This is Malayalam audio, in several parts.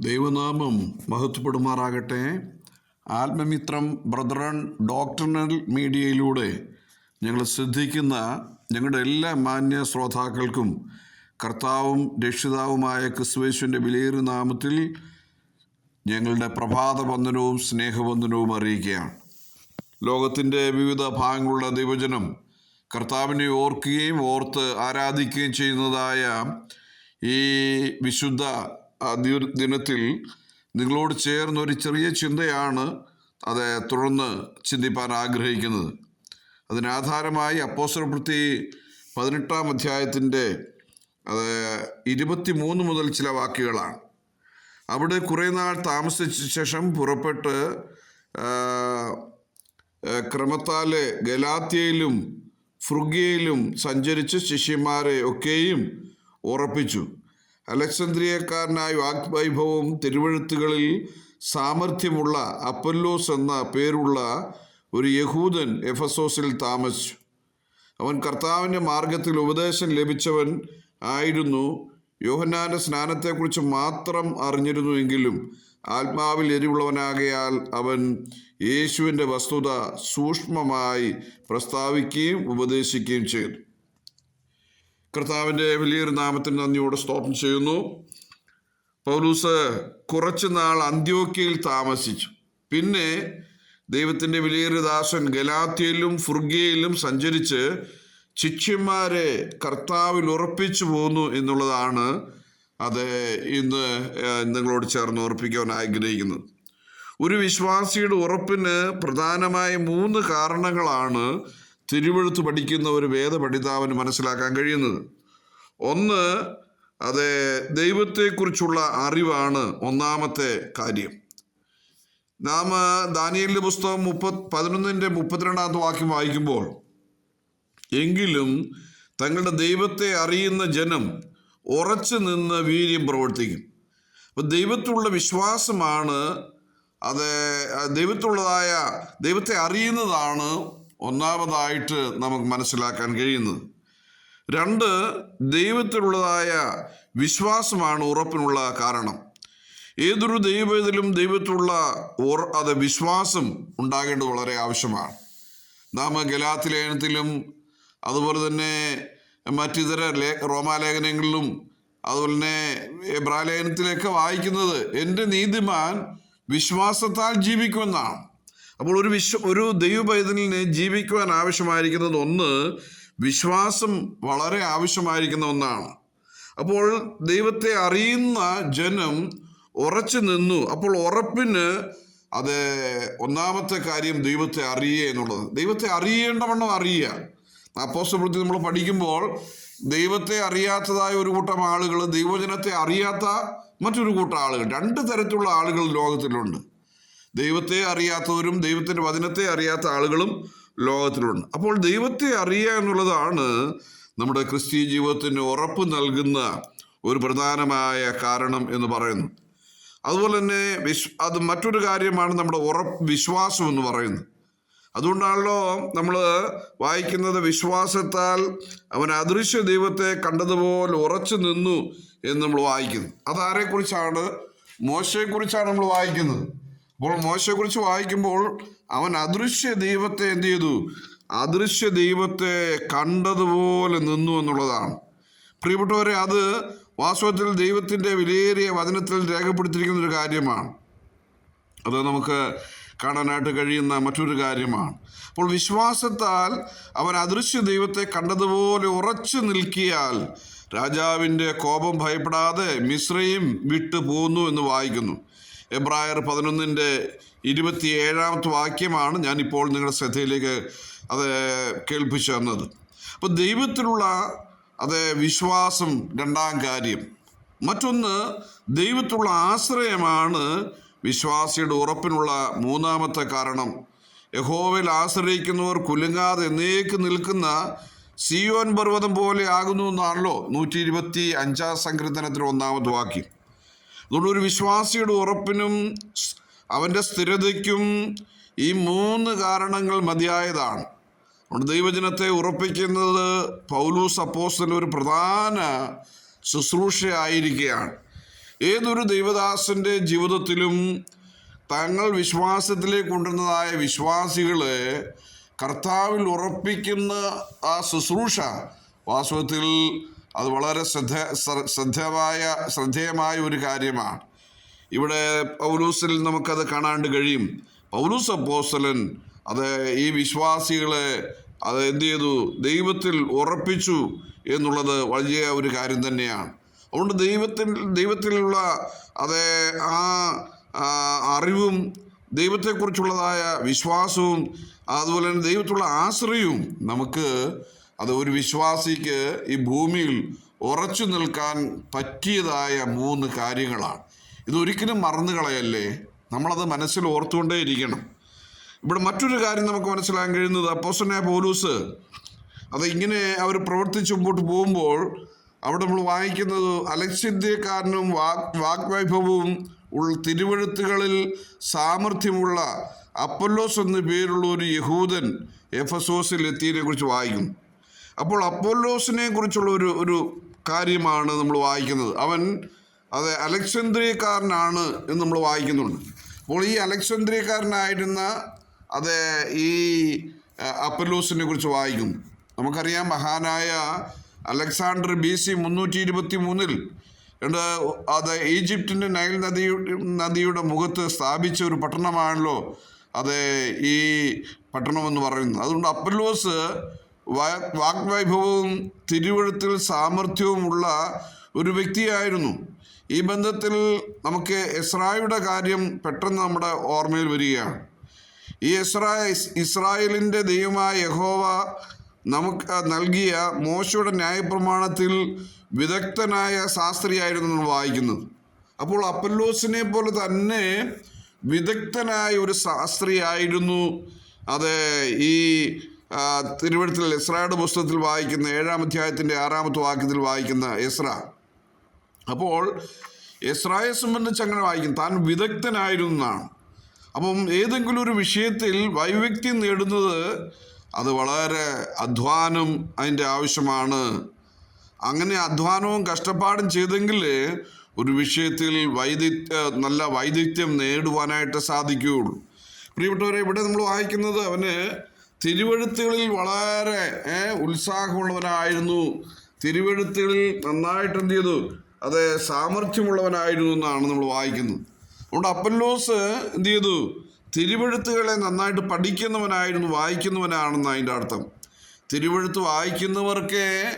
ദൈവനാമം മഹത്വപ്പെടുമാറാകട്ടെ. ആത്മമിത്രം ബ്രദറൺ ഡോക്ടർണൽ മീഡിയയിലൂടെ ഞങ്ങൾ ശ്രദ്ധിക്കുന്ന ഞങ്ങളുടെ എല്ലാ മാന്യ ശ്രോതാക്കൾക്കും കർത്താവും രക്ഷിതാവുമായ ക്രിസ്തുവേശുവിന്റെ വിലയേറിയ നാമത്തിൽ ഞങ്ങളുടെ പ്രഭാത വന്ദനവും സ്നേഹവന്ദനവും അറിയിക്കുകയാണ്. ലോകത്തിന്റെ വിവിധ ഭാഗങ്ങളുള്ള ദൈവജനം കർത്താവിനെ ഓർക്കുകയും ഓർത്ത് ആരാധിക്കുകയും ചെയ്യുന്നതായ ഈ വിശുദ്ധ ആ, ദിനത്തിൽ നിങ്ങളോട് ചേർന്ന ഒരു ചെറിയ ചിന്തയാണ് അത് തുടർന്ന് ചിന്തിപ്പാൻ ആഗ്രഹിക്കുന്നത്. അതിനാധാരമായി അപ്പോസ്തലപ്രവൃത്തി പതിനെട്ടാം അധ്യായത്തിന്റെ അത് ഇരുപത്തി മൂന്ന് മുതൽ ചില വാക്കുകളാണ് അവിടെ കുറേ നാൾ താമസിച്ച ശേഷം പുറപ്പെട്ട് ക്രമത്താൽ ഗലാത്യയിലും ഫ്രുഗിയയിലും സഞ്ചരിച്ച് ശിഷ്യന്മാരെ ഒക്കെയും ഉറപ്പിച്ചു. അലക്സന്ദ്രിയക്കാരനായ വാഗ്വൈഭവവും തിരുവഴുത്തുകളിൽ സാമർഥ്യമുള്ള അപ്പല്ലോസ് എന്ന പേരുള്ള ഒരു യഹൂദൻ എഫസോസിൽ താമസിച്ചു. അവൻ കർത്താവിന്റെ മാർഗത്തിൽ ഉപദേശം ലഭിച്ചവൻ ആയിരുന്നു. യോഹന്നാന്റെ സ്നാനത്തെക്കുറിച്ച് മാത്രം അറിഞ്ഞിരുന്നു എങ്കിലും ആത്മാവിൽ എരിവുള്ളവനാകയാൽ അവൻ യേശുവിന്റെ വസ്തുത സൂക്ഷ്മമായി പ്രസ്താവിക്കുകയും ഉപദേശിക്കുകയും ചെയ്തു. കർത്താവിന്റെ വലിയൊരു നാമത്തിന് നന്ദിയോടെ സ്തോത്രം ചെയ്യുന്നു. പൗലൂസ് കുറച്ചു നാൾ അന്ത്യോക്യയിൽ താമസിച്ചു. പിന്നെ ദൈവത്തിന്റെ വലിയൊരു ദാസൻ ഗലാത്യയിലും ഫുർഗിയയിലും സഞ്ചരിച്ച് ശിഷ്യന്മാരെ കർത്താവിൽ ഉറപ്പിച്ചു പോന്നു എന്നുള്ളതാണ് അത് ഇന്ന് നിങ്ങളോട് ചേർന്ന് ഉറപ്പിക്കുവാൻ ആഗ്രഹിക്കുന്നത്. ഒരു വിശ്വാസിയുടെ ഉറപ്പിന് പ്രധാനമായ മൂന്ന് കാരണങ്ങളാണ് തിരുവഴുത്ത് പഠിക്കുന്ന ഒരു വേദപഠിതാവിന് മനസ്സിലാക്കാൻ കഴിയുന്നത്. ഒന്ന് അത് ദൈവത്തെക്കുറിച്ചുള്ള അറിവാണ് ഒന്നാമത്തെ കാര്യം. നാം ദാനിയലിന്റെ പുസ്തകം മുപ്പത് പതിനൊന്നിന്റെ മുപ്പത്തിരണ്ടാമത്തെ വാക്യം വായിക്കുമ്പോൾ എങ്കിലും തങ്ങളുടെ ദൈവത്തെ അറിയുന്ന ജനം ഉറച്ചു നിന്ന് വീര്യം പ്രവർത്തിക്കും. അപ്പം ദൈവത്തിലുള്ള വിശ്വാസമാണ് അത് ദൈവത്തിലുള്ളതായ ദൈവത്തെ അറിയുന്നതാണ് ഒന്നാമതായിട്ട് നമുക്ക് മനസ്സിലാക്കാൻ കഴിയുന്നത്. രണ്ട് ദൈവത്തിലുള്ളതായ വിശ്വാസമാണ് ഉറപ്പിനുള്ള കാരണം. ഏതൊരു ദൈവത്തിലും ദൈവത്തിലുള്ള ഓർ അത് വിശ്വാസം ഉണ്ടാകേണ്ടത് വളരെ ആവശ്യമാണ്. നാം ഗലാത്തിലേഖനത്തിലും അതുപോലെ തന്നെ മറ്റിതര ലേ റോമാലേഖനങ്ങളിലും അതുപോലെ തന്നെ എബ്രാലേഖനത്തിലൊക്കെ വായിക്കുന്നത് എന്റെ നീതിമാൻ വിശ്വാസത്താൽ ജീവിക്കുമെന്നാണ്. അപ്പോൾ ഒരു വിശ്വ ഒരു ദൈവപൈതലിനെ ജീവിക്കുവാൻ ആവശ്യമായിരിക്കുന്നത് ഒന്ന് വിശ്വാസം വളരെ ആവശ്യമായിരിക്കുന്ന ഒന്നാണ്. അപ്പോൾ ദൈവത്തെ അറിയുന്ന ജനം ഉറച്ചു നിന്നു. അപ്പോൾ ഉറപ്പിന് അത് ഒന്നാമത്തെ കാര്യം ദൈവത്തെ അറിയുക എന്നുള്ളത്. ദൈവത്തെ അറിയേണ്ടവണ്ണം അറിയുക. അപ്പോസ്റ്റപ്രവൃത്തി നമ്മൾ പഠിക്കുമ്പോൾ ദൈവത്തെ അറിയാത്തതായ ഒരു കൂട്ടം ആളുകൾ ദൈവജനത്തെ അറിയാത്ത മറ്റൊരു കൂട്ടം ആളുകൾ രണ്ട് തരത്തിലുള്ള ആളുകൾ ലോകത്തിലുണ്ട്. ദൈവത്തെ അറിയാത്തവരും ദൈവത്തിന്റെ വചനത്തെ അറിയാത്ത ആളുകളും ലോകത്തിലുണ്ട്. അപ്പോൾ ദൈവത്തെ അറിയുക എന്നുള്ളതാണ് നമ്മുടെ ക്രിസ്ത്യൻ ജീവിതത്തിന് ഉറപ്പ് നൽകുന്ന ഒരു പ്രധാനമായ കാരണം എന്ന് പറയുന്നു അതുപോലെ തന്നെ വിശ് അത് മറ്റൊരു കാര്യമാണ് നമ്മുടെ ഉറപ്പ് വിശ്വാസം എന്ന് പറയുന്നത്. അതുകൊണ്ടാണല്ലോ നമ്മൾ വായിക്കുന്നത് വിശ്വാസത്താൽ അവൻ അദൃശ്യ ദൈവത്തെ കണ്ടതുപോലെ ഉറച്ചു നിന്നു എന്ന് നമ്മൾ വായിക്കുന്നു. അതാരെക്കുറിച്ചാണ്? മോശയെക്കുറിച്ചാണ് നമ്മൾ വായിക്കുന്നത്. അപ്പോൾ മോശയെക്കുറിച്ച് വായിക്കുമ്പോൾ അവൻ അദൃശ്യ ദൈവത്തെ എന്ത് ചെയ്തു? അദൃശ്യ ദൈവത്തെ കണ്ടതുപോലെ നിന്നു എന്നുള്ളതാണ്. പ്രിയപ്പെട്ടവരെ അത് വാസ്തവത്തിൽ ദൈവത്തിന്റെ വിലയേറിയ വചനത്തിൽ രേഖപ്പെടുത്തിയിരിക്കുന്ന ഒരു കാര്യമാണ്. അത് നമുക്ക് കാണാനായിട്ട് കഴിയുന്ന മറ്റൊരു കാര്യമാണ്. അപ്പോൾ വിശ്വാസത്താൽ അവൻ അദൃശ്യ ദൈവത്തെ കണ്ടതുപോലെ ഉറച്ചു നിൽക്കിയാൽ രാജാവിന്റെ കോപം ഭയപ്പെടാതെ മിശ്രയും വിട്ടു പോന്നു എന്ന് വായിക്കുന്നു. എബ്രായർ പതിനൊന്നിന്റെ ഇരുപത്തി ഏഴാമത്തെ വാക്യമാണ് ഞാനിപ്പോൾ നിങ്ങളുടെ ശ്രദ്ധയിലേക്ക് അത് കേൾപ്പിച്ചു തന്നത്. അപ്പോൾ ദൈവത്തിലുള്ള അത് വിശ്വാസം രണ്ടാം കാര്യം. മറ്റൊന്ന് ദൈവത്തിലുള്ള ആശ്രയമാണ് വിശ്വാസിയുടെ ഉറപ്പിനുള്ള മൂന്നാമത്തെ കാരണം. യഹോവയിൽ ആശ്രയിക്കുന്നവർ കുലുങ്ങാതെ എന്നേക്ക് നിൽക്കുന്ന സിയോൻ പർവതം പോലെ ആകുന്നു എന്നാണല്ലോ നൂറ്റി ഇരുപത്തി അഞ്ചാം സങ്കീർത്തനത്തിൽ ഒന്നാമത് വാക്യം. അതുകൊണ്ട് ഒരു വിശ്വാസിയുടെ ഉറപ്പിനും അവന്റെ സ്ഥിരതയ്ക്കും ഈ മൂന്ന് കാരണങ്ങൾ മതിയായതാണ്. അതുകൊണ്ട് ദൈവജനത്തെ ഉറപ്പിക്കുന്നത് പൗലൂസ് അപ്പോസ്തലൻ ഒരു പ്രധാന ശുശ്രൂഷയായിരിക്കുകയാണ്. ഏതൊരു ദൈവദാസന്റെ ജീവിതത്തിലും തങ്ങൾ വിശ്വാസത്തിലേക്ക് കൊണ്ടുവന്നതായ വിശ്വാസികളെ കർത്താവിൽ ഉറപ്പിക്കുന്ന ആ ശുശ്രൂഷ വാസ്തവത്തിൽ അത് വളരെ ശ്രദ്ധ ശ്രദ്ധമായ ശ്രദ്ധേയമായ ഒരു കാര്യമാണ്. ഇവിടെ പൗലൂസിൽ നമുക്കത് കാണാണ്ട് കഴിയും. പൗലൂസ് അപ്പോസ്തലൻ അത് ഈ വിശ്വാസികളെ അത് എന്ത് ചെയ്തു? ദൈവത്തിൽ ഉറപ്പിച്ചു എന്നുള്ളത് വലിയ ഒരു കാര്യം തന്നെയാണ്. അതുകൊണ്ട് ദൈവത്തിൽ ദൈവത്തിലുള്ള അത് ആ, അറിവും ദൈവത്തെക്കുറിച്ചുള്ളതായ വിശ്വാസവും അതുപോലെ തന്നെ ദൈവത്തിലുള്ള ആശ്രയവും നമുക്ക് അത് ഒരു വിശ്വാസിക്ക് ഈ ഭൂമിയിൽ ഉറച്ചു നിൽക്കാൻ പറ്റിയതായ മൂന്ന് കാര്യങ്ങളാണ്. ഇതൊരിക്കലും മറന്നു കളയല്ലേ? നമ്മളത് മനസ്സിൽ ഓർത്തുകൊണ്ടേ ഇരിക്കണം. ഇവിടെ മറ്റൊരു കാര്യം നമുക്ക് മനസ്സിലാക്കാൻ കഴിയുന്നത് അപ്പോസനായ പോലൂസ് അത് ഇങ്ങനെ അവർ പ്രവർത്തിച്ച് മുമ്പോട്ട് പോകുമ്പോൾ അവിടെ നമ്മൾ വായിക്കുന്നത് അലക്ഷിദ്ധ്യക്കാരനും വാക് വാഗ്വൈഭവവും ഉള്ള തിരുവഴുത്തുകളിൽ സാമർഥ്യമുള്ള അപ്പൊല്ലോസ് എന്ന പേരുള്ള ഒരു യഹൂദൻ എഫസോസിൽ എത്തിയതിനെ കുറിച്ച് വായിക്കുന്നു. അപ്പോൾ അപ്പോലോസിനെ കുറിച്ചുള്ള ഒരു ഒരു കാര്യമാണ് നമ്മൾ വായിക്കുന്നത്. അവൻ അത് അലക്സാന്ദ്രിയക്കാരനാണ് എന്ന് നമ്മൾ വായിക്കുന്നുണ്ട്. അപ്പോൾ ഈ അലക്സാന്ദ്രിയക്കാരനായിരുന്ന അത് ഈ അപ്പല്ലോസിനെ കുറിച്ച് വായിക്കുന്നു. നമുക്കറിയാം മഹാനായ അലക്സാണ്ടർ ബി സി മുന്നൂറ്റി ഇരുപത്തി മൂന്നിൽ അത് ഈജിപ്തിന്റെ നൈൽ നദി നദിയുടെ മുഖത്ത് സ്ഥാപിച്ച ഒരു പട്ടണമാണല്ലോ അത് ഈ പട്ടണമെന്ന് പറയുന്നത്. അതുകൊണ്ട് അപ്പല്ലോസ് വാ- വാഗ്വൈഭവവും തിരുവഴുത്തിൽ സാമർഥ്യവുമുള്ള ഒരു വ്യക്തിയായിരുന്നു. ഈ ബന്ധത്തിൽ നമുക്ക് എസ്രായുടെ കാര്യം പെട്ടെന്ന് നമ്മുടെ ഓർമ്മയിൽ വരികയാണ്. ഈ ഇസ്രാ ഇസ്രായേലിന്റെ ദൈവമായ യഹോവ നമുക്ക് നൽകിയ മോശയുടെ ന്യായപ്രമാണത്തിൽ വിദഗ്ധനായ ശാസ്ത്രിയായിരുന്നു നമ്മൾ വായിക്കുന്നത്. അപ്പോൾ അപ്പല്ലോസിനെ പോലെ തന്നെ വിദഗ്ധനായ ഒരു ശാസ്ത്രിയായിരുന്നു. അത് ഈ തിരുവഴുത്തിൽ ഇസ്രായുടെ പുസ്തകത്തിൽ വായിക്കുന്ന ഏഴാം അധ്യായത്തിന്റെ ആറാമത്തെ വാക്യത്തിൽ വായിക്കുന്ന ഇസ്ര അപ്പോൾ എസ്രായെ സംബന്ധിച്ച് അങ്ങനെ വായിക്കും. താൻ വിദഗ്ധനായിരുന്നു എന്നാണ്. അപ്പം ഏതെങ്കിലും ഒരു വിഷയത്തിൽ വൈവിധ്യം നേടുന്നത് അത് വളരെ അധ്വാനം അതിന്റെ ആവശ്യമാണ്. അങ്ങനെ അധ്വാനവും കഷ്ടപ്പാടും ചെയ്തെങ്കിൽ ഒരു വിഷയത്തിൽ വൈദിത്യ നല്ല വൈദഗ്ധ്യം നേടുവാനായിട്ട് സാധിക്കുകയുള്ളൂ. പ്രിയപ്പെട്ടവരെ ഇവിടെ നമ്മൾ വായിക്കുന്നത് അവന് തിരുവഴുത്തുകളിൽ വളരെ ഉത്സാഹമുള്ളവനായിരുന്നു. തിരുവഴുത്തുകളിൽ നന്നായിട്ട് എന്ത് ചെയ്തു? അത് സാമർഥ്യമുള്ളവനായിരുന്നു എന്നാണ് നമ്മൾ വായിക്കുന്നത്. അതുകൊണ്ട് അപ്പല്ലോസ് എന്ത് ചെയ്തു? തിരുവഴുത്തുകളെ നന്നായിട്ട് പഠിക്കുന്നവനായിരുന്നു വായിക്കുന്നവനാണെന്ന് അതിന്റെ അർത്ഥം. തിരുവഴുത്ത് വായിക്കുന്നവർക്കേ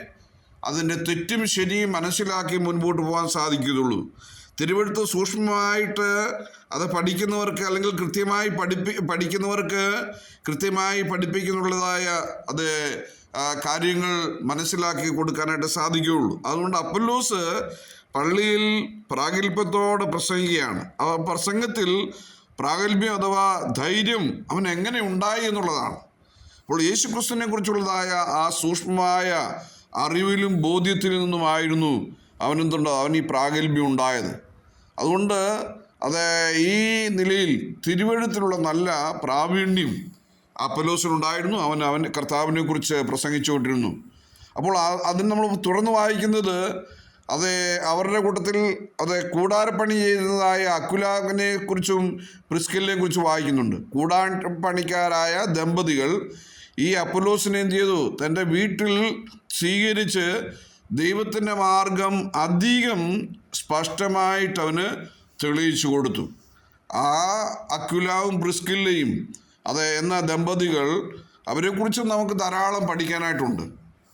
അതിന്റെ തെറ്റും ശരിയും മനസ്സിലാക്കി മുൻപോട്ട് പോകാൻ സാധിക്കുകയുള്ളൂ. തിരുവഴുത്ത് സൂക്ഷ്മമായിട്ട് അത് പഠിക്കുന്നവർക്ക് അല്ലെങ്കിൽ കൃത്യമായി പഠിപ്പി പഠിക്കുന്നവർക്ക് കൃത്യമായി പഠിപ്പിക്കുന്നുള്ളതായ അത് കാര്യങ്ങൾ മനസ്സിലാക്കി കൊടുക്കാനായിട്ട് സാധിക്കുകയുള്ളൂ. അതുകൊണ്ട് അപ്പല്ലോസ് പള്ളിയിൽ പ്രാഗൽഭ്യത്തോടെ പ്രസംഗിക്കുകയാണ്. ആ പ്രസംഗത്തിൽ പ്രാഗൽഭ്യം അഥവാ ധൈര്യം അവൻ എങ്ങനെ ഉണ്ടായി എന്നുള്ളതാണ്. അപ്പോൾ യേശു ക്രിസ്തുവിനെ കുറിച്ചുള്ളതായ ആ സൂക്ഷ്മമായ അറിവിലും ബോധ്യത്തിൽ നിന്നുമായിരുന്നു അവനെന്തുണ്ടോ അവൻ ഈ പ്രാഗൽഭ്യം ഉണ്ടായത്. അതുകൊണ്ട് അത് ഈ നിലയിൽ തിരുവഴുത്തിലുള്ള നല്ല പ്രാവീണ്യം അപ്പലോസിനുണ്ടായിരുന്നു അവൻ അവൻ കർത്താവിനെ കുറിച്ച് പ്രസംഗിച്ചുകൊണ്ടിരുന്നു അപ്പോൾ അതിന് നമ്മൾ തുടർന്ന് വായിക്കുന്നത് അത് അവരുടെ കൂട്ടത്തിൽ അത് കൂടാരപ്പണി ചെയ്യുന്നതായ അക്കുലാവിനെ കുറിച്ചും പ്രിസ്കലിനെ കുറിച്ചും വായിക്കുന്നുണ്ട്. കൂടാരപ്പണിക്കാരായ ദമ്പതികൾ ഈ അപ്പലോസിനെ എന്ത് ചെയ്തു? തന്റെ വീട്ടിൽ സ്വീകരിച്ച് ദൈവത്തിന്റെ മാർഗം അധികം സ്പഷ്ടമായിട്ട് അവന് തെളിയിച്ചു കൊടുത്തു. ആ അക്കുലാവും ബ്രിസ്കില്ലയും അത് എന്ന ദമ്പതികൾ അവരെക്കുറിച്ച് നമുക്ക് ധാരാളം പഠിക്കാനായിട്ടുണ്ട്.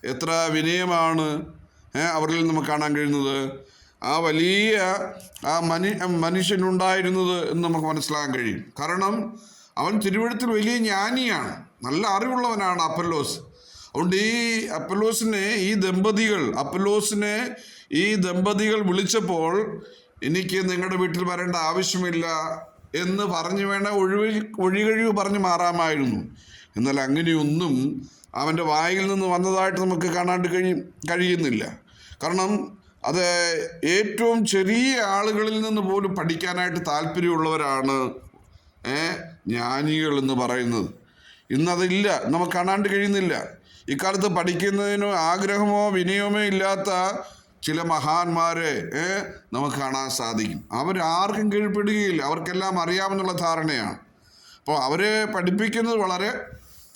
എത്ര വിനയമാണ് അവരിൽ നമുക്ക് കാണാൻ കഴിയുന്നത്. ആ വലിയ ആ മനു മനുഷ്യനുണ്ടായിരുന്നത് എന്ന് നമുക്ക് മനസ്സിലാക്കാൻ കഴിയും. കാരണം അവൻ തിരുവഴുത്തിൽ വലിയ ജ്ഞാനിയാണ്. നല്ല അറിവുള്ളവനാണ് അപ്പല്ലോസ് അതുകൊണ്ട് ഈ അപ്പലോസിനെ ഈ ദമ്പതികൾ അപ്പലോസിനെ ഈ ദമ്പതികൾ വിളിച്ചപ്പോൾ എനിക്ക് നിങ്ങളുടെ വീട്ടിൽ വരേണ്ട ആവശ്യമില്ല എന്ന് പറഞ്ഞു വേണ ഒഴിവ് ഒഴികഴിവ് പറഞ്ഞ് മാറാമായിരുന്നു. എന്നാൽ അങ്ങനെയൊന്നും അവന്റെ വായിൽ നിന്ന് വന്നതായിട്ട് നമുക്ക് കാണാണ്ട് കഴിയും കഴിയുന്നില്ല. കാരണം അത് ഏറ്റവും ചെറിയ ആളുകളിൽ നിന്ന് പോലും പഠിക്കാനായിട്ട് താല്പര്യമുള്ളവരാണ് ജ്ഞാനികൾ എന്ന് പറയുന്നത്. ഇന്നതില്ല നമുക്ക് കാണാണ്ട് കഴിയുന്നില്ല. ഇക്കാലത്ത് പഠിക്കുന്നതിനോ ആഗ്രഹമോ വിനയമോ ഇല്ലാത്ത ചില മഹാന്മാരെ നമുക്ക് കാണാൻ സാധിക്കും. അവരാർക്കും കീഴ്പ്പെടുകയില്ല. അവർക്കെല്ലാം അറിയാമെന്നുള്ള ധാരണയാണ്. അപ്പോൾ അവരെ പഠിപ്പിക്കുന്നത് വളരെ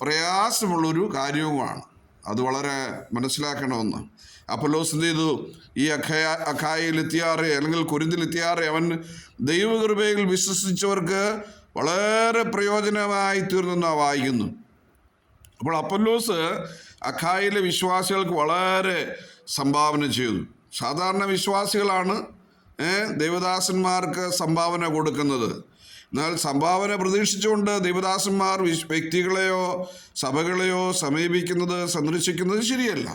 പ്രയാസമുള്ളൊരു കാര്യവുമാണ്. അത് വളരെ മനസ്സിലാക്കണമെന്ന്. അപ്പോലോസ് എന്ത് ചെയ്തു? ഈ അഖയ അഖായിലെത്തിയാറെ അല്ലെങ്കിൽ കുരുന്തിലെത്തിയാറെ അവൻ ദൈവകൃപയിൽ വിശ്വസിച്ചവർക്ക് വളരെ പ്രയോജനമായി തീർന്നെന്നാണ് വായിക്കുന്നു. അപ്പോൾ അപ്പൊല്ലോസ് അഖായിലെ വിശ്വാസികൾക്ക് വളരെ സംഭാവന ചെയ്തു സാധാരണ വിശ്വാസികളാണ് ദേവദാസന്മാർക്ക് സംഭാവന കൊടുക്കുന്നത്. എന്നാൽ സംഭാവന പ്രതീക്ഷിച്ചുകൊണ്ട് ദേവദാസന്മാർ വ്യക്തികളെയോ സഭകളെയോ സമീപിക്കുന്നത് സന്ദർശിക്കുന്നത് ശരിയല്ല.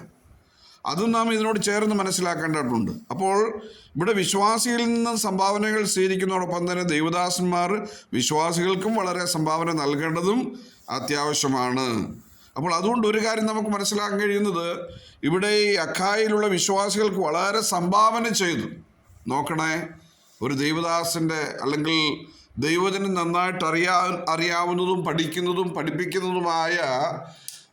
അതും നാം ഇതിനോട് ചേർന്ന് മനസ്സിലാക്കേണ്ടതുണ്ട്. അപ്പോൾ ഇവിടെ വിശ്വാസിയിൽ നിന്ന് സംഭാവനകൾ സ്വീകരിക്കുന്നതോടൊപ്പം തന്നെ ദേവദാസന്മാർ വിശ്വാസികൾക്കും വളരെ സംഭാവന നൽകേണ്ടതും അത്യാവശ്യമാണ്. അപ്പോൾ അതുകൊണ്ട് ഒരു കാര്യം നമുക്ക് മനസ്സിലാക്കാൻ കഴിയുന്നത് ഇവിടെ ഈ അഖായിലുള്ള വിശ്വാസികൾക്ക് വളരെ സംഭാവന ചെയ്തു. നോക്കണേ ഒരു ദൈവദാസന്റെ അല്ലെങ്കിൽ ദൈവത്തിന് നന്നായിട്ട് അറിയാ അറിയാവുന്നതും പഠിക്കുന്നതും പഠിപ്പിക്കുന്നതുമായ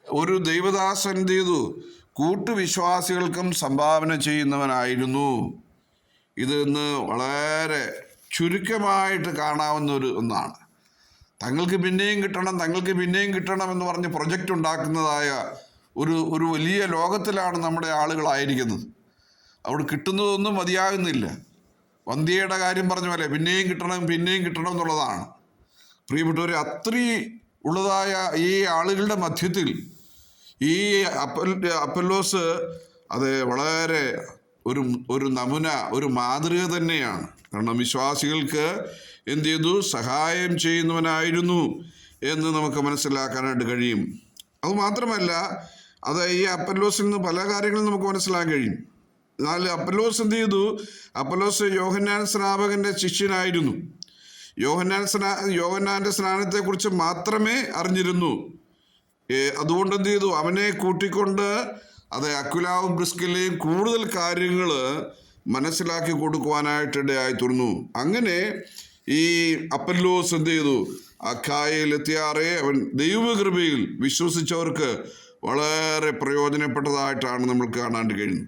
ഒരു ദൈവദാസൻ എന്ത് ചെയ്തു? കൂട്ടുവിശ്വാസികൾക്കും സംഭാവന ചെയ്യുന്നവനായിരുന്നു. ഇത് ഇന്ന് വളരെ ചുരുക്കമായിട്ട് കാണാവുന്ന ഒരു ഒന്നാണ്. തങ്ങൾക്ക് പിന്നെയും കിട്ടണം തങ്ങൾക്ക് പിന്നെയും കിട്ടണം എന്ന് പറഞ്ഞ് പ്രൊജക്റ്റ് ഉണ്ടാക്കുന്നതായ ഒരു ഒരു വലിയ ലോകത്തിലാണ് നമ്മുടെ ആളുകളായിരിക്കുന്നത്. അവിടെ കിട്ടുന്നതൊന്നും മതിയാകുന്നില്ല. വന്ധ്യയുടെ കാര്യം പറഞ്ഞ പോലെ പിന്നെയും കിട്ടണം പിന്നെയും കിട്ടണം എന്നുള്ളതാണ്. പ്രിയപ്പെട്ടവരെ അത്രയും ഉള്ളതായ ഈ ആളുകളുടെ മധ്യത്തിൽ ഈ അപ്പൽ അപ്പല്ലോസ് അത് വളരെ ഒരു ഒരു നമുന ഒരു മാതൃക തന്നെയാണ്. കാരണം വിശ്വാസികൾക്ക് എന്ത് ചെയ്തു? സഹായം ചെയ്യുന്നവനായിരുന്നു എന്ന് നമുക്ക് മനസ്സിലാക്കാനായിട്ട് കഴിയും. അതുമാത്രമല്ല അത് ഈ അപ്പല്ലോസിൽ നിന്ന് പല കാര്യങ്ങളും നമുക്ക് മനസ്സിലാക്കാൻ കഴിയും. എന്നാൽ അപ്പല്ലോസ് എന്ത് ചെയ്തു? അപ്പല്ലോസ് യോഹന്നാൻ സ്നാപകന്റെ ശിഷ്യനായിരുന്നു. യോഹന്നാൻ സ്നാ യോഹന്നാന്റെ സ്നാനത്തെക്കുറിച്ച് മാത്രമേ അറിഞ്ഞിരുന്നു. അതുകൊണ്ട് എന്ത് ചെയ്തു? അവനെ കൂട്ടിക്കൊണ്ട് അത് അക്കുലാവും ബ്രിസ്കിലെയും കൂടുതൽ കാര്യങ്ങൾ മനസ്സിലാക്കി കൊടുക്കുവാനായിട്ട് ഇടയായി തീർന്നു. അങ്ങനെ ഈ അപ്പല്ലോസ് എന്ത് ചെയ്തു? എത്തിയാറെ അവൻ ദൈവകൃപയിൽ വിശ്വസിച്ചവർക്ക് വളരെ പ്രയോജനപ്പെട്ടതായിട്ടാണ് നമ്മൾ കാണാണ്ട് കഴിയുന്നത്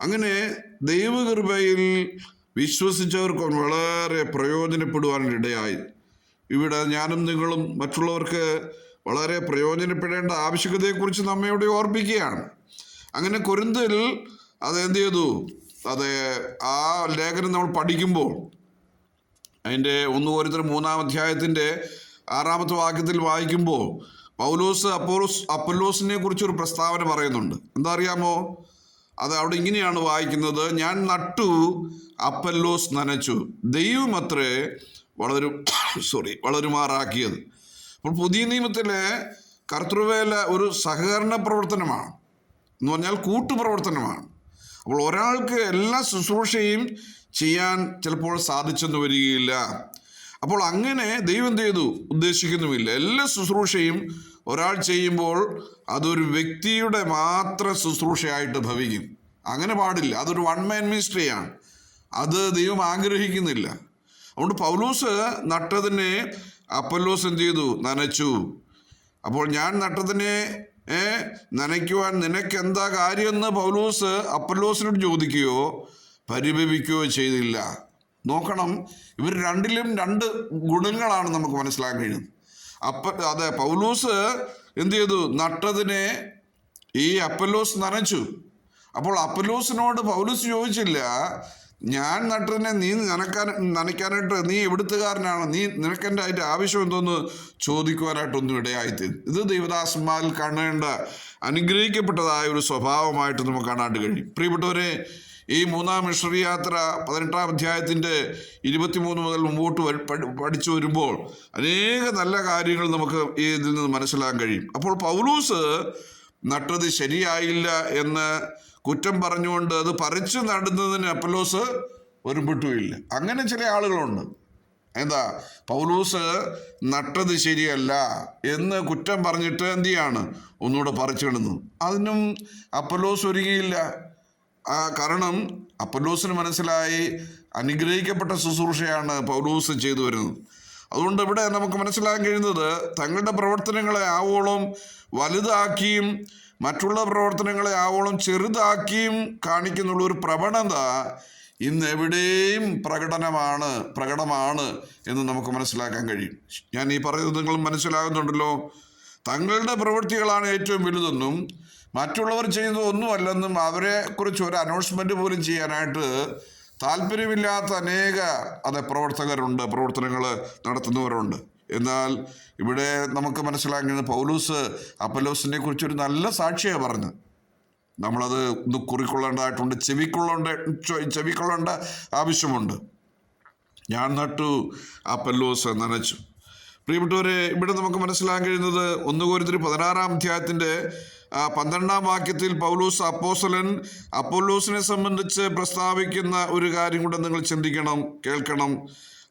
അങ്ങനെ ദൈവകൃപയിൽ വിശ്വസിച്ചവർക്ക് വളരെ പ്രയോജനപ്പെടുവാനിടയായി. ഇവിടെ ഞാനും നിങ്ങളും മറ്റുള്ളവർക്ക് വളരെ പ്രയോജനപ്പെടേണ്ട ആവശ്യകതയെക്കുറിച്ച് നമ്മയോടെ ഓർപ്പിക്കുകയാണ്. അങ്ങനെ കൊരുന്തിൽ അത് എന്ത് ചെയ്തു? അത് ആ ലേഖനം നമ്മൾ പഠിക്കുമ്പോൾ അതിന്റെ ഒന്ന് ഓരോരുത്തർ മൂന്നാം അധ്യായത്തിന്റെ ആറാമത്തെ വാക്യത്തിൽ വായിക്കുമ്പോൾ പൗലോസ് അപ്പോലോസ് അപ്പല്ലോസിനെ കുറിച്ച് ഒരു പ്രസ്താവന പറയുന്നുണ്ട്. എന്താ അറിയാമോ? അത് അവിടെ ഇങ്ങനെയാണ് വായിക്കുന്നത് ഞാൻ നട്ടു അപ്പല്ലോസ് നനച്ചു. ദൈവം അത്രേ വളരും സോറി വളരുമാറാക്കിയത്. അപ്പോൾ പുതിയ നിയമത്തിലെ കർത്തൃവേല ഒരു സഹകരണ പ്രവർത്തനമാണ്. എന്ന് പറഞ്ഞാൽ കൂട്ടുപ്രവർത്തനമാണ്. അപ്പോൾ ഒരാൾക്ക് എല്ലാ ശുശ്രൂഷയും ചെയ്യാൻ ചിലപ്പോൾ സാധിച്ചെന്ന് വരികയില്ല. അപ്പോൾ അങ്ങനെ ദൈവം എന്ത് ചെയ്തു? ഉദ്ദേശിക്കുന്നുമില്ല. എല്ലാ ശുശ്രൂഷയും ഒരാൾ ചെയ്യുമ്പോൾ അതൊരു വ്യക്തിയുടെ മാത്രം ശുശ്രൂഷയായിട്ട് ഭവിക്കും. അങ്ങനെ പാടില്ല. അതൊരു വൺ മാൻ മിനിസ്ട്രിയാണ് അത് ദൈവം ആഗ്രഹിക്കുന്നില്ല. അതുകൊണ്ട് പൗലൂസ് നട്ടതിനെ അപ്പല്ലോസ് എന്ത് ചെയ്തു? നനച്ചു. അപ്പോൾ ഞാൻ നട്ടതിനെ നനയ്ക്കുവാൻ നിനക്ക് എന്താ കാര്യമെന്ന് പൗലൂസ് അപ്പല്ലോസിനോട് ചോദിക്കുകയോ പരിഭവിക്കുകയോ ചെയ്തില്ല. നോക്കണം ഇവർ രണ്ടിലും രണ്ട് ഗുണങ്ങളാണ് നമുക്ക് മനസ്സിലാക്കാൻ കഴിയുന്നത്. അപ്പ അതെ പൗലൂസ് എന്ത് ചെയ്തു? നട്ടതിനെ ഈ അപ്പലൂസ് നനച്ചു. അപ്പോൾ അപ്പലൂസിനോട് പൗലൂസ് ചോദിച്ചില്ല ഞാൻ നട്ടതിനെ നീ നനക്കാൻ നനയ്ക്കാനായിട്ട് നീ എവിടുത്തുകാരനാണ് നീ നിനക്കെന്റെ അതിന്റെ ആവശ്യം എന്തോന്ന് ചോദിക്കുവാനായിട്ടൊന്നും ഇടയായിത്തീരും ഇത് ദൈവദാസന്മാരിൽ കാണേണ്ട അനുഗ്രഹിക്കപ്പെട്ടതായ ഒരു സ്വഭാവമായിട്ട് നമുക്ക് കാണാണ്ട് കഴിയും. പ്രിയപ്പെട്ടവരെ ഈ മൂന്നാം മിഷണറി യാത്ര പതിനെട്ടാം അധ്യായത്തിന്റെ ഇരുപത്തിമൂന്ന് മുതൽ മുമ്പോട്ട് പഠിച്ചു വരുമ്പോൾ അനേക നല്ല കാര്യങ്ങൾ നമുക്ക് ഇതിൽ നിന്ന് മനസ്സിലാക്കാൻ കഴിയും. അപ്പോൾ പൗലൂസ് നട്ടത് ശരിയായില്ല എന്ന് കുറ്റം പറഞ്ഞുകൊണ്ട് അത് പറിച്ചു നടുന്നതിന് അപ്പലോസ് ഒരുപെട്ടുമില്ല അങ്ങനെ ചില ആളുകളുണ്ട്. എന്താ? പൗലൂസ് നട്ടത് ശരിയല്ല എന്ന് കുറ്റം പറഞ്ഞിട്ട് എന്ത് ചെയ്യാണ്? ഒന്നുകൂടെ പറിച്ചിടുന്നു. അതിനും അപ്പലോസ് ഒരുങ്ങിയില്ല. കാരണം അപ്പലോസിന് മനസ്സിലായി അനുഗ്രഹിക്കപ്പെട്ട ശുശ്രൂഷയാണ് പൗലോസ് ചെയ്തു വരുന്നത്. അതുകൊണ്ട് ഇവിടെ നമുക്ക് മനസ്സിലാക്കാൻ കഴിയുന്നത് തങ്ങളുടെ പ്രവർത്തനങ്ങളെ ആവോളം വലുതാക്കിയും മറ്റുള്ള പ്രവർത്തനങ്ങളെ ആവോളം ചെറുതാക്കിയും കാണിക്കുന്നുള്ള ഒരു പ്രവണത ഇന്ന് എവിടെയും പ്രകടനമാണ് പ്രകടമാണ് എന്ന് നമുക്ക് മനസ്സിലാക്കാൻ കഴിയും. ഞാൻ ഈ പറയുന്നത് നിങ്ങൾ മനസ്സിലാകുന്നുണ്ടല്ലോ. തങ്ങളുടെ പ്രവൃത്തികളാണ് ഏറ്റവും വലുതെന്നും മറ്റുള്ളവർ ചെയ്യുന്നത് ഒന്നുമല്ലെന്നും അവരെ കുറിച്ച് ഒരു അനൗൺസ്മെന്റ് പോലും ചെയ്യാനായിട്ട് താല്പര്യമില്ലാത്ത അനേക അതെ പ്രവർത്തകരുണ്ട് പ്രവർത്തനങ്ങൾ നടത്തുന്നവരുണ്ട്. എന്നാൽ ഇവിടെ നമുക്ക് മനസ്സിലാക്കുന്നത് പൗലൂസ് അപ്പലോസിനെ കുറിച്ച് ഒരു നല്ല സാക്ഷിയാണ് പറഞ്ഞത് നമ്മളത് ഒന്ന് കുറിക്കൊള്ളേണ്ടതായിട്ടുണ്ട് ചെവിക്കൊള്ളേണ്ട ചെവിക്കൊള്ളേണ്ട ആവശ്യമുണ്ട്. ഞാൻ നട്ടു അപ്പല്ലോസ് നനച്ചു. പ്രിയപ്പെട്ടവരെ ഇവിടെ നമുക്ക് മനസ്സിലാക്കാൻ കഴിയുന്നത് ഒന്ന് കോരിത്തിരി പതിനാറാം അധ്യായത്തിന്റെ പന്ത്രണ്ടാം വാക്യത്തിൽ പൗലൂസ് അപ്പോസലൻ അപ്പോലൂസിനെ സംബന്ധിച്ച് പ്രസ്താവിക്കുന്ന ഒരു കാര്യം കൂടെ നിങ്ങൾ ചിന്തിക്കണം കേൾക്കണം.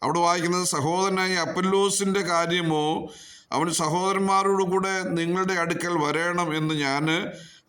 അവിടെ വായിക്കുന്നത് സഹോദരനായി അപ്പല്ലോസിന്റെ കാര്യമോ അവൻ സഹോദരന്മാരോട് കൂടെ നിങ്ങളുടെ അടുക്കൽ വരണം എന്ന് ഞാൻ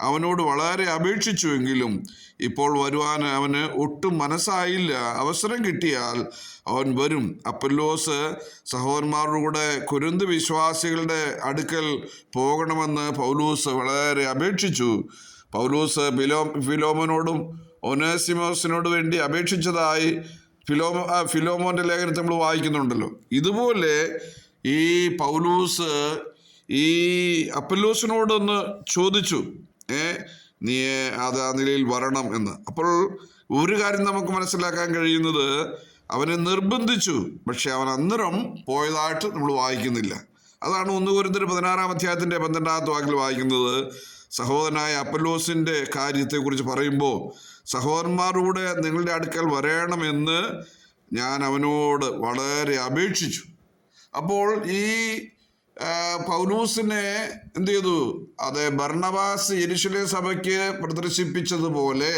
അവനോട് വളരെ അപേക്ഷിച്ചുവെങ്കിലും ഇപ്പോൾ വരുവാൻ അവന് ഒട്ടും മനസ്സായില്ല. അവസരം കിട്ടിയാൽ അവൻ വരും. അപ്പല്ലോസ് സഹോദരന്മാരുടെ കൂടെ കുരുന്ത് വിശ്വാസികളുടെ അടുക്കൽ പോകണമെന്ന് പൗലൂസ് വളരെ അപേക്ഷിച്ചു. പൗലൂസ് ഫിലോ ഫിലോമനോടും ഒനേസിമോസിനോട് വേണ്ടി അപേക്ഷിച്ചതായി ഫിലോമോ ഫിലോമോന്റെ ലേഖനത്തെ നമ്മൾ വായിക്കുന്നുണ്ടല്ലോ. ഇതുപോലെ ഈ പൗലൂസ് ഈ അപ്പല്ലൂസിനോടൊന്ന് ചോദിച്ചു. ഏ നീ അത് ആ നിലയിൽ വരണം എന്ന്. അപ്പോൾ ഒരു കാര്യം നമുക്ക് മനസ്സിലാക്കാൻ കഴിയുന്നത് അവനെ നിർബന്ധിച്ചു. പക്ഷെ അവൻ അന്നേരം പോയതായിട്ട് നമ്മൾ വായിക്കുന്നില്ല. അതാണ് ഒന്ന് കുരുന്നൊരു പതിനാറാം അധ്യായത്തിന്റെ പന്ത്രണ്ടാമത്തെ വാക്കിൽ വായിക്കുന്നത്. സഹോദരനായ അപ്പലോസിന്റെ കാര്യത്തെക്കുറിച്ച് പറയുമ്പോൾ സഹോദരന്മാരുടെ നിങ്ങളുടെ അടുക്കൽ വരണമെന്ന് ഞാൻ അവനോട് വളരെ അപേക്ഷിച്ചു. അപ്പോൾ ഈ പൗലൂസിനെ എന്ത് ചെയ്തു? അത് ഭർണവാസ് എരിശിലെ സഭയ്ക്ക് പ്രദർശിപ്പിച്ചതുപോലെ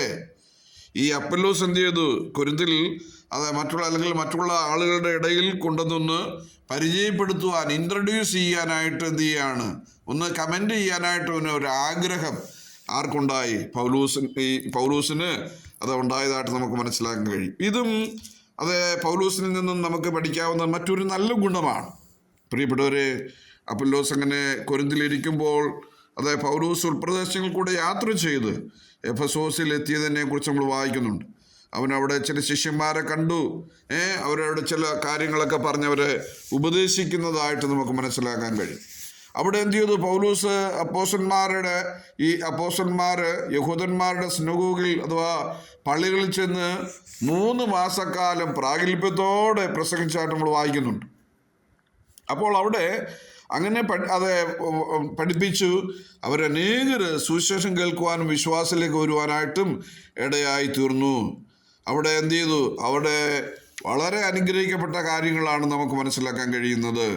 ഈ അപ്പല്ലോസ് എന്ത് ചെയ്തു? കുരുത്തിൽ അത് മറ്റുള്ള അല്ലെങ്കിൽ മറ്റുള്ള ആളുകളുടെ ഇടയിൽ കൊണ്ടുവന്നൊന്ന് പരിചയപ്പെടുത്തുവാൻ ഇൻട്രൊഡ്യൂസ് ചെയ്യാനായിട്ട് എന്ത് ചെയ്യാണ്? ഒന്ന് കമന്റ് ചെയ്യാനായിട്ട് ഒരു ആഗ്രഹം ആർക്കുണ്ടായി? പൗലൂസിന് ഈ പൗലൂസിന് അത് ഉണ്ടായതായിട്ട് നമുക്ക് മനസ്സിലാക്കാൻ കഴിയും. ഇതും അത് പൗലൂസിൽ നിന്നും നമുക്ക് പഠിക്കാവുന്ന മറ്റൊരു നല്ല ഗുണമാണ്. പ്രിയപ്പെട്ടവരെ അപ്പല്ലോസ് അങ്ങനെ കൊരിന്തിലിരിക്കുമ്പോൾ അത് പൗലൂസ് ഉൾപ്രദേശങ്ങളിൽ കൂടെ യാത്ര ചെയ്ത് എഫ് എസ് എഫസോസിൽ എത്തിയതിനെ കുറിച്ച് നമ്മൾ വായിക്കുന്നുണ്ട്. അവൻ ചില ശിഷ്യന്മാരെ കണ്ടു. ഏ അവരവിടെ ചില കാര്യങ്ങളൊക്കെ പറഞ്ഞവരെ ഉപദേശിക്കുന്നതായിട്ട് നമുക്ക് മനസ്സിലാക്കാൻ കഴിയും. അവിടെ എന്ത് ചെയ്തു? പൗലൂസ് അപ്പോസന്മാരുടെ ഈ അപ്പോസന്മാർ യഹൂദന്മാരുടെ സ്നഗോഗിൽ അഥവാ പള്ളികളിൽ ചെന്ന് മൂന്ന് മാസക്കാലം പ്രാഗൽഭ്യത്തോടെ പ്രസംഗിച്ചായിട്ട് നമ്മൾ വായിക്കുന്നുണ്ട്. അപ്പോൾ അവിടെ അങ്ങനെ അത് പഠിപ്പിച്ചു. അവരനേകർ സുവിശേഷം കേൾക്കുവാനും വിശ്വാസത്തിലേക്ക് വരുവാനായിട്ടും ഇടയായി തീർന്നു. അവിടെ എന്ത് ചെയ്തു അവിടെ വളരെ അനുഗ്രഹിക്കപ്പെട്ട കാര്യങ്ങളാണ് നമുക്ക് മനസ്സിലാക്കാൻ കഴിയുന്നത്.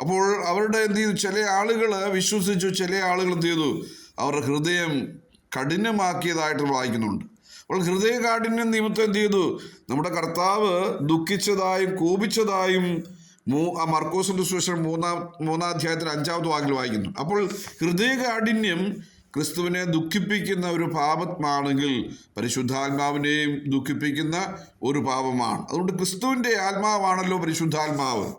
അപ്പോൾ അവരുടെ എന്ത് ചെയ്തു ചില ആളുകൾ വിശ്വസിച്ചു ചില ആളുകൾ എന്ത് ചെയ്തു? അവരുടെ ഹൃദയം കഠിനമാക്കിയതായിട്ട് വായിക്കുന്നുണ്ട്. അപ്പോൾ ഹൃദയ കാഠിന്യം നിമിത്തം എന്ത് ചെയ്തു? നമ്മുടെ കർത്താവ് ദുഃഖിച്ചതായും കോപിച്ചതായും മൂ ആ മർക്കോസിന്റെ സുശേഷം മൂന്നാം മൂന്നാം അധ്യായത്തിൽ അഞ്ചാമത് വാക്കിൽ വായിക്കുന്നു. അപ്പോൾ ഹൃദയ കാഠിന്യം ക്രിസ്തുവിനെ ദുഃഖിപ്പിക്കുന്ന ഒരു പാപമാണെങ്കിൽ പരിശുദ്ധാത്മാവിനെയും ദുഃഖിപ്പിക്കുന്ന ഒരു പാപമാണ്. അതുകൊണ്ട് ക്രിസ്തുവിന്റെ ആത്മാവാണല്ലോ പരിശുദ്ധാത്മാവ്.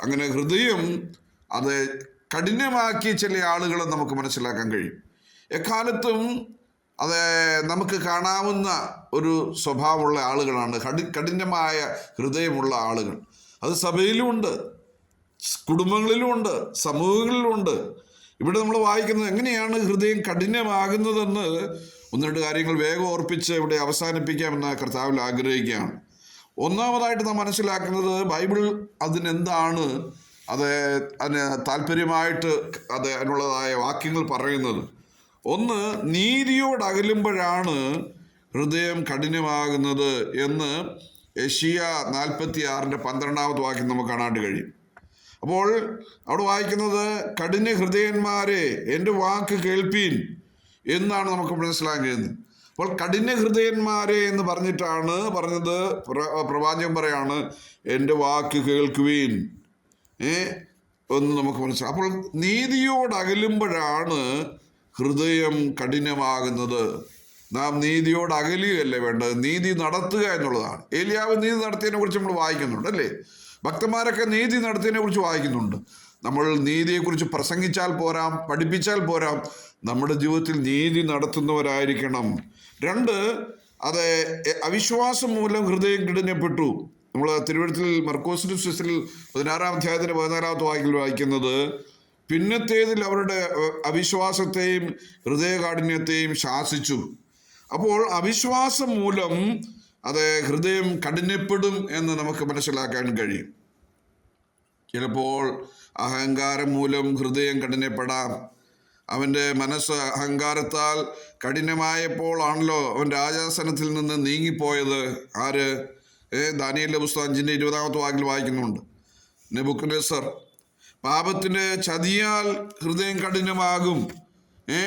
അങ്ങനെ ഹൃദയം അത് കഠിനമാക്കിയ ചില ആളുകളെ നമുക്ക് മനസ്സിലാക്കാൻ കഴിയും. എക്കാലത്തും അത് നമുക്ക് കാണാവുന്ന ഒരു സ്വഭാവമുള്ള ആളുകളാണ്. കഠി കഠിനമായ ഹൃദയമുള്ള ആളുകൾ. അത് സഭയിലുമുണ്ട് കുടുംബങ്ങളിലുമുണ്ട് സമൂഹങ്ങളിലുമുണ്ട് ഇവിടെ നമ്മൾ വായിക്കുന്നത് എങ്ങനെയാണ് ഹൃദയം കഠിനമാകുന്നതെന്ന് ഒന്ന് രണ്ട് കാര്യങ്ങൾ വേഗം ഓർപ്പിച്ച് ഇവിടെ അവസാനിപ്പിക്കാമെന്ന് കർത്താവിൽ ആഗ്രഹിക്കുകയാണ്. ഒന്നാമതായിട്ട് നാം മനസ്സിലാക്കുന്നത് ബൈബിൾ അതിനെന്താണ് അത് അതിന് താല്പര്യമായിട്ട് അത് അതിനുള്ളതായ വാക്യങ്ങൾ പറയുന്നത്. ഒന്ന് നീതിയോട് അകലുമ്പോഴാണ് ഹൃദയം കഠിനമാകുന്നത് എന്ന് യഷിയ നാൽപ്പത്തി ആറിന്റെ പന്ത്രണ്ടാമത് വാക്യം നമുക്ക് കാണാണ്ട് കഴിയും. അപ്പോൾ അവിടെ വായിക്കുന്നത് കഠിന ഹൃദയന്മാരെ എന്റെ വാക്ക് കേൾപ്പീൻ എന്നാണ് നമുക്ക് മനസ്സിലാകാൻ കഴിയുന്നത്. അപ്പോൾ കഠിന ഹൃദയന്മാരെ എന്ന് പറഞ്ഞിട്ടാണ് പറഞ്ഞത് പ്രവാചകം പറയാണ് എന്റെ വാക്ക് കേൾക്കുവീൻ. ഏ? എന്ന് നമുക്ക് മനസ്സിലാക്കാം അപ്പോൾ നീതിയോട് അകലുമ്പോഴാണ് ഹൃദയം കഠിനമാകുന്നത്. നാം നീതിയോട് അകലുകയല്ലേ വേണ്ടത്? നീതി നടത്തുക എന്നുള്ളതാണ്. ഏലിയാവ് നീതി നടത്തിയതിനെ കുറിച്ച് നമ്മൾ വായിക്കുന്നുണ്ട് അല്ലേ? ഭക്തന്മാരൊക്കെ നീതി നടത്തിയതിനെ കുറിച്ച് വായിക്കുന്നുണ്ട്. നമ്മൾ നീതിയെക്കുറിച്ച് പ്രസംഗിച്ചാൽ പോരാം പഠിപ്പിച്ചാൽ പോരാം. നമ്മുടെ ജീവിതത്തിൽ നീതി നടത്തുന്നവരായിരിക്കണം. രണ്ട് അത് അവിശ്വാസം മൂലം ഹൃദയം കിടഞ്ഞപ്പെട്ടു നമ്മൾ തിരുവഴുത്തിൽ മർക്കോസിന്റെ സിസിൽ പതിനാറാം അധ്യായത്തിന്റെ പതിനാലാമത്തെ വാക്കിൽ വായിക്കുന്നത് പിന്നത്തേതിൽ അവരുടെ അവിശ്വാസത്തെയും ഹൃദയകാഠിന്യത്തെയും ശാസിച്ചു. അപ്പോൾ അവിശ്വാസം മൂലം അത് ഹൃദയം കഠിനപ്പെടും എന്ന് നമുക്ക് മനസ്സിലാക്കാൻ കഴിയും. ചിലപ്പോൾ അഹങ്കാരം മൂലം ഹൃദയം കഠിനപ്പെടാം. അവന്റെ മനസ്സ് അഹങ്കാരത്താൽ കഠിനമായപ്പോഴാണല്ലോ അവൻ രാജാസനത്തിൽ നിന്ന് നീങ്ങിപ്പോയത്. ആര്? ദാനിയലിന്റെ പുസ്തകം അഞ്ചിന്റെ ഇരുപതാമത്തെ വാക്കിൽ വായിക്കുന്നുണ്ട്. നെബുക്കനേസർ പാപത്തിന്റെ ചതിയാൽ ഹൃദയം കഠിനമാകും ഏ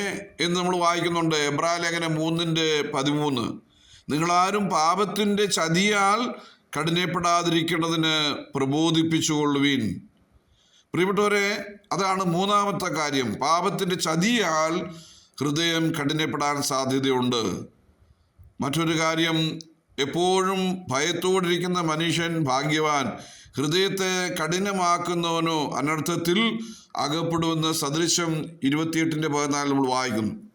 എന്ന് നമ്മൾ വായിക്കുന്നുണ്ട്. എബ്രാ ലേഖനം മൂന്നിന്റെ പതിമൂന്ന്. നിങ്ങളാരും പാപത്തിന്റെ ചതിയാൽ കഠിനപ്പെടാതിരിക്കേണ്ടതിന് പ്രബോധിപ്പിച്ചുകൊള്ളുവീൻ. പ്രിയപ്പെട്ടവരെ അതാണ് മൂന്നാമത്തെ കാര്യം. പാപത്തിന്റെ ചതിയാൽ ഹൃദയം കഠിനപ്പെടാൻ സാധ്യതയുണ്ട്. മറ്റൊരു കാര്യം എപ്പോഴും ഭയത്തോടിരിക്കുന്ന മനുഷ്യൻ ഭാഗ്യവാൻ ഹൃദയത്തെ കഠിനമാക്കുന്നവനോ അനർത്ഥത്തിൽ അകപ്പെടുമെന്ന് സദൃശ്യം ഇരുപത്തിയെട്ടിന്റെ പതിനാല് നമ്മൾ വായിക്കുന്നു.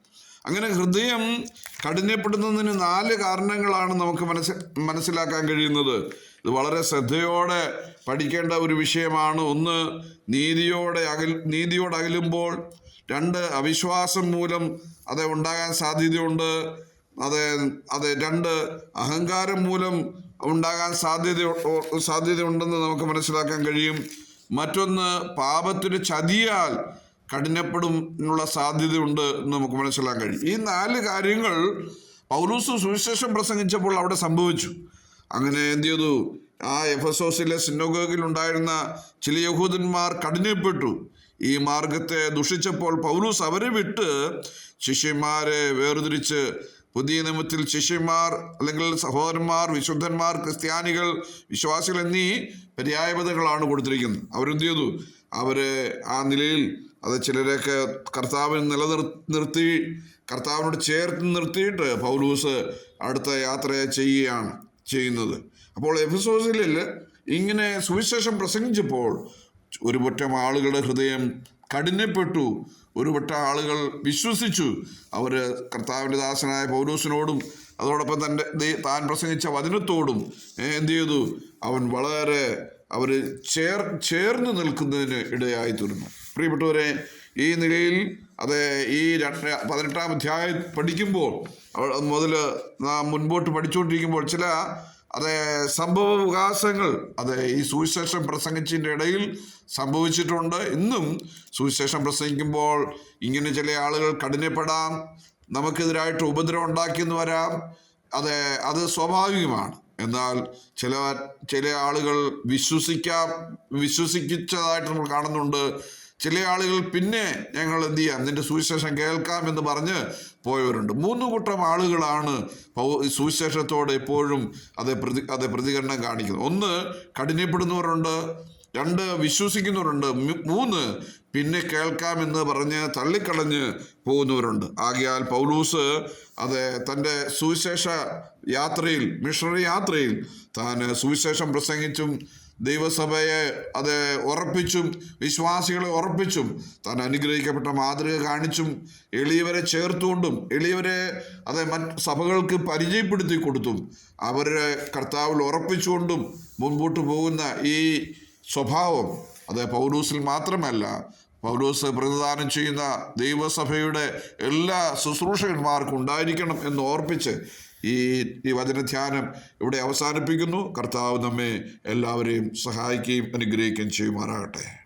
അങ്ങനെ ഹൃദയം കഠിനപ്പെടുന്നതിന് നാല് കാരണങ്ങളാണ് നമുക്ക് മനസ്സ് മനസ്സിലാക്കാൻ കഴിയുന്നത്. ഇത് വളരെ ശ്രദ്ധയോടെ പഠിക്കേണ്ട ഒരു വിഷയമാണ്. ഒന്ന് നീതിയോടെ അകൽ നീതിയോട് അകലുമ്പോൾ രണ്ട് അവിശ്വാസം മൂലം അത് ഉണ്ടാകാൻ സാധ്യതയുണ്ട്. അത് അത് രണ്ട് അഹങ്കാരം മൂലം ഉണ്ടാകാൻ സാധ്യത സാധ്യതയുണ്ടെന്ന് നമുക്ക് മനസ്സിലാക്കാൻ കഴിയും. മറ്റൊന്ന് പാപത്തിന് ചതിയാൽ കഠിനപ്പെടും എന്നുള്ള സാധ്യതയുണ്ട് എന്ന് നമുക്ക് മനസ്സിലാക്കാൻ കഴിയും. ഈ നാല് കാര്യങ്ങൾ പൗലൂസ് സുവിശേഷം പ്രസംഗിച്ചപ്പോൾ അവിടെ സംഭവിച്ചു. അങ്ങനെ എന്ത് ചെയ്തു? ആ എഫസോസിലെ സിനോഗോഗിൽ ഉണ്ടായിരുന്ന ചില യഹൂദന്മാർ കഠിനപ്പെട്ടു. ഈ മാർഗത്തെ ദുഷിച്ചപ്പോൾ പൗലൂസ് അവരെ വിട്ട് ശിഷ്യന്മാരെ വേർതിരിച്ച് പുതിയ നിയമത്തിൽ ശിഷ്യന്മാർ അല്ലെങ്കിൽ സഹോദരന്മാർ വിശുദ്ധന്മാർ ക്രിസ്ത്യാനികൾ വിശ്വാസികൾ എന്നീ പര്യായപദങ്ങളാണ് കൊടുത്തിരിക്കുന്നത്. അവരെന്ത് ചെയ്തു? അവരെ ആ നിലയിൽ അത് ചിലരെയൊക്കെ കർത്താവിന് നിലനിർ നിർത്തി കർത്താവിനോട് ചേർത്ത് നിർത്തിയിട്ട് പൗലൂസ് അടുത്ത യാത്ര ചെയ്യുകയാണ് ചെയ്യുന്നത്. അപ്പോൾ എഫിസോസിലിൽ ഇങ്ങനെ സുവിശേഷം പ്രസംഗിച്ചപ്പോൾ ഒരു പറ്റം ആളുകളുടെ ഹൃദയം കഠിനപ്പെട്ടു. ഒരു പറ്റം ആളുകൾ വിശ്വസിച്ചു. അവർ കർത്താവിന്റെ ദാസനായ പൗലൂസിനോടും അതോടൊപ്പം തന്റെ താൻ പ്രസംഗിച്ച വചനത്തോടും എന്ത് ചെയ്തു? അവൻ വളരെ അവർ ചേർ ചേർന്ന് നിൽക്കുന്നതിന് ഇടയായി തീർന്നു പ്രിയപ്പെട്ടവരെ ഈ നിലയിൽ അത് ഈ രണ്ട് പതിനെട്ടാം അധ്യായം പഠിക്കുമ്പോൾ മുതൽ നാം മുൻപോട്ട് പഠിച്ചുകൊണ്ടിരിക്കുമ്പോൾ ചില അത് സംഭവ വികാസങ്ങൾ അത് ഈ സുവിശേഷം പ്രസംഗിച്ചതിന്റെ ഇടയിൽ സംഭവിച്ചിട്ടുണ്ട്. ഇന്നും സുവിശേഷം പ്രസംഗിക്കുമ്പോൾ ഇങ്ങനെ ചില ആളുകൾ കഠിനപ്പെടാം നമുക്കെതിരായിട്ട് ഉപദ്രവം ഉണ്ടാക്കിയെന്ന് വരാം. അത് അത് സ്വാഭാവികമാണ്. എന്നാൽ ചില ചില ആളുകൾ വിശ്വസിക്കാം വിശ്വസിച്ചതായിട്ട് നമ്മൾ കാണുന്നുണ്ട്. ചില ആളുകൾ പിന്നെ ഞങ്ങൾ എന്ത് ചെയ്യാം? നിന്റെ സുവിശേഷം കേൾക്കാം എന്ന് പറഞ്ഞ് പോയവരുണ്ട്. മൂന്ന് കൂട്ടം ആളുകളാണ് സുവിശേഷത്തോട് എപ്പോഴും അത് പ്രതി അത് പ്രതികരണം കാണിക്കുന്നത്. ഒന്ന് കഠിനപ്പെടുന്നവരുണ്ട് രണ്ട് വിശ്വസിക്കുന്നവരുണ്ട് മൂന്ന് പിന്നെ കേൾക്കാമെന്ന് പറഞ്ഞ് തള്ളിക്കളഞ്ഞ് പോകുന്നവരുണ്ട്. ആകയാൽ പൗലൂസ് അത് തന്റെ സുവിശേഷ യാത്രയിൽ മിഷണറി യാത്രയിൽ താൻ സുവിശേഷം പ്രസംഗിച്ചും ദൈവസഭയെ അത് ഉറപ്പിച്ചും വിശ്വാസികളെ ഉറപ്പിച്ചും താൻ അനുഗ്രഹിക്കപ്പെട്ട മാതൃക കാണിച്ചും എളിയവരെ ചേർത്തുകൊണ്ടും എളിയവരെ അത് മറ്റ് സഭകൾക്ക് പരിചയപ്പെടുത്തി കൊടുത്തും അവരെ കർത്താവിൽ ഉറപ്പിച്ചുകൊണ്ടും മുൻപോട്ട് പോകുന്ന ഈ സ്വഭാവം അത് പൗലൂസിൽ മാത്രമല്ല. പൗലൂസ് പ്രതിദാനം ചെയ്യുന്ന ദൈവസഭയുടെ എല്ലാ ശുശ്രൂഷകന്മാർക്കും ഉണ്ടായിരിക്കണം എന്ന് ഓർപ്പിച്ച് ഈ ഈ വചനധ്യാനം ഇവിടെ അവസാനിപ്പിക്കുന്നു. കർത്താവ് നമ്മെ എല്ലാവരെയും സഹായിക്കുകയും അനുഗ്രഹിക്കുകയും ചെയ്യുമാറാകട്ടെ.